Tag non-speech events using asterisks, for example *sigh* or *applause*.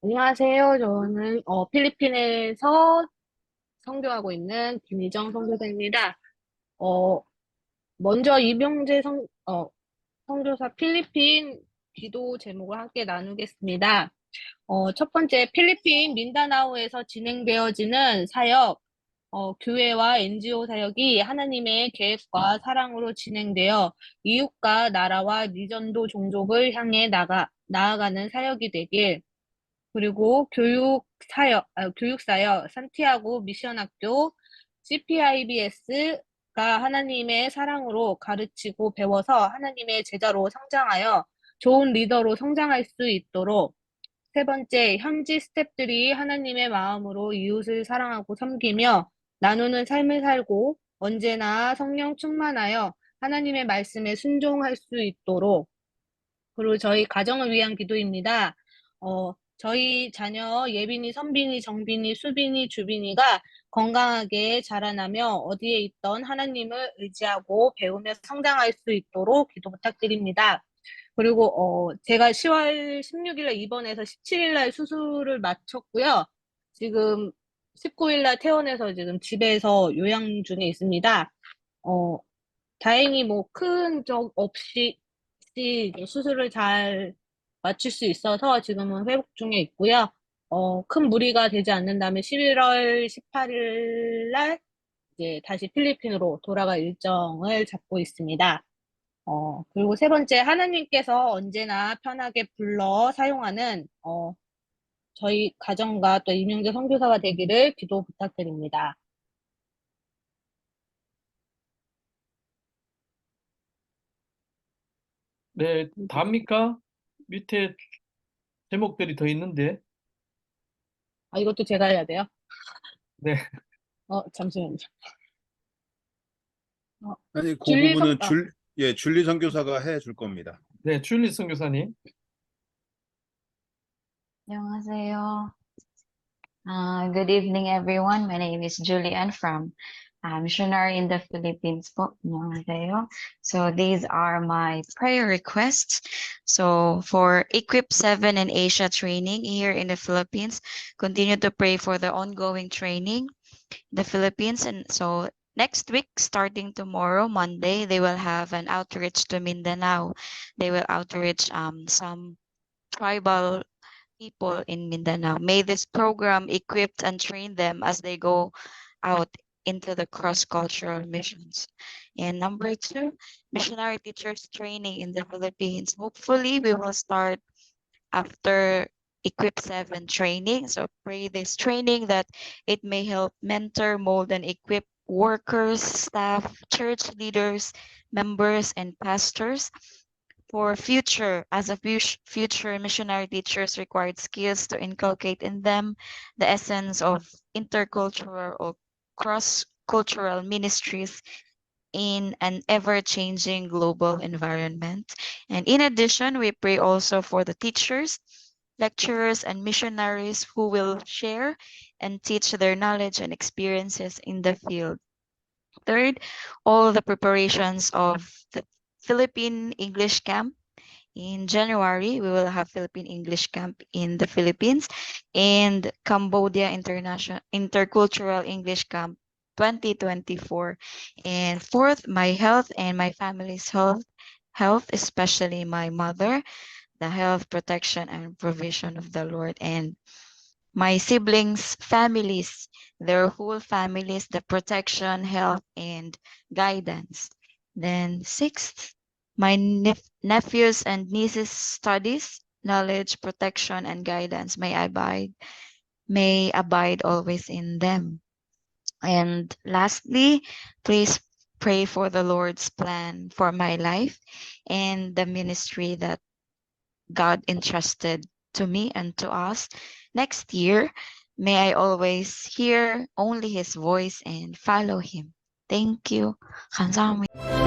안녕하세요. 저는 어, 필리핀에서 선교하고 있는 김희정 선교사입니다. 어, 먼저 이병재 선, 어, 선교사 필리핀 기도 제목을 함께 나누겠습니다. 어, 첫 번째, 필리핀 민다나오에서 진행되어지는 사역, 어, 교회와 NGO 사역이 하나님의 계획과 사랑으로 진행되어 이웃과 나라와 미전도 종족을 향해 나가, 나아가는 사역이 되길, 그리고 교육 사역, 아, 교육 사역, 산티아고 미션학교, CPIBS가 하나님의 사랑으로 가르치고 배워서 하나님의 제자로 성장하여 좋은 리더로 성장할 수 있도록 세 번째, 현지 스태프들이 하나님의 마음으로 이웃을 사랑하고 섬기며 나누는 삶을 살고 언제나 성령 충만하여 하나님의 말씀에 순종할 수 있도록 그리고 저희 가정을 위한 기도입니다. 어, 저희 자녀 예빈이, 선빈이, 정빈이, 수빈이, 주빈이가 건강하게 자라나며 어디에 있던 하나님을 의지하고 배우며 성장할 수 있도록 기도 부탁드립니다. 그리고 어, 제가 10월 16일 날 입원해서 17일 날 수술을 마쳤고요. 지금 19일 날 퇴원해서 지금 집에서 요양 중에 있습니다. 어, 다행히 뭐 큰 적 없이 수술을 잘 마칠 수 있어서 지금은 회복 중에 있고요. 어, 큰 무리가 되지 않는다면 11월 18일 날 이제 다시 필리핀으로 돌아갈 일정을 잡고 있습니다. 어, 그리고 세 번째, 하나님께서 언제나 편하게 불러 사용하는, 어, 저희 가정과 또 이명재 선교사가 되기를 기도 부탁드립니다. 네, 답니까? 밑에 제목들이 더 있는데. 아, 이것도 제가 해야 돼요? *laughs* 네. 어, 잠시만요. 아니, 그 줄리 부분은 선- 아. 줄, 예, 줄리 선교사가 해줄 겁니다. 네, 줄리 선교사님. 안녕하세요. Uh, good evening, everyone. My name is Julianne from uh, missionary in the Philippines po. So these are my prayer requests. So for Equip 7 and Asia training here in the Philippines, continue to pray for the ongoing training the Philippines. And so next week, starting tomorrow, Monday, they will have an outreach to Mindanao. They will outreach um, some tribal people in Mindanao. May this program equip and train them as they go out into the cross-cultural missions. And number two, missionary teachers training in the Philippines. Hopefully, we will start after Equip 7 training. So pray this training that it may help mentor, mold, and equip workers, staff, church leaders, members, and pastors for future as a fut- future missionary teachers required skills to inculcate in them the essence of intercultural or cross-cultural ministries in an ever-changing global environment. And in addition, we pray also for the teachers, lecturers, and missionaries who will share and teach their knowledge and experiences in the field. Third, all the preparations of the Philippine English Camp. In January, we will have Philippine English Camp in the Philippines and Cambodia International Intercultural English Camp 2024. And fourth, my health and my family's health, health, especially my mother, the health, protection, and provision of the Lord. And my siblings' families, their whole families, the protection, health, and guidance. Then sixth, my nep- nephews and nieces' studies, knowledge, protection, and guidance may abide, may abide always in them. And lastly, please pray for the Lord's plan for my life and the ministry that God entrusted to me and to us next year. May I always hear only His voice and follow Him. Thank you. 감사합니다.